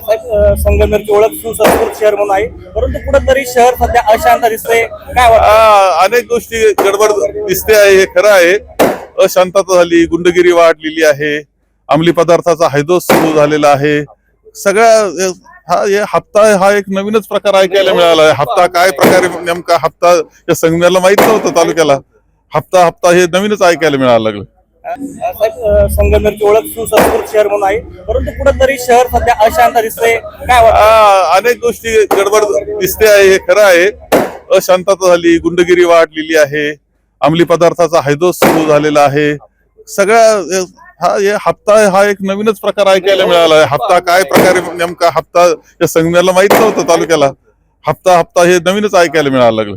साहेब अ, ओळख सुसंस्कृत शहर म्हणून आहे. परंतु कुठंतरी शहर सध्या अशांत दिसते काय वाटतं? आ, अनेक गोष्टी गडबड दिसते आहे हे खरं आहे. अशांतता झाली गुंडगिरी वाढलेली आहे. अंमली पदार्थाचा हैदोस सुरू झालेला आहे. सगळ्या हा हे हप्ता हा एक नवीनच प्रकार ऐकायला मिळाला आहे. हप्ता काय प्रकारे नेमका हप्ता या संगमेरला माहीत नव्हतं तालुक्याला. हप्ता हप्ता हे नवीनच ऐकायला मिळायला लागलं. साहेब अ, संगमनेरची ओळख सुसंस्कृत शहर म्हणून आहे. परंतु कुठंतरी शहर सध्या अशांत दिसते काय वाटतं? अनेक गोष्टी गडबड दिसते आहे हे खरं आहे. अशांतता झाली गुंडगिरी वाढलेली आहे. अंमली पदार्थाचा हैदोस सुरू झालेला आहे. सगळ्या हा हे हप्ता हा एक नवीनच प्रकार ऐकायला मिळाला आहे. हप्ता काय प्रकारे नेमका हप्ता या संगमेरला माहीत नव्हतं तालुक्याला. हप्ता हप्ता हे नवीनच ऐकायला मिळायला लागलं.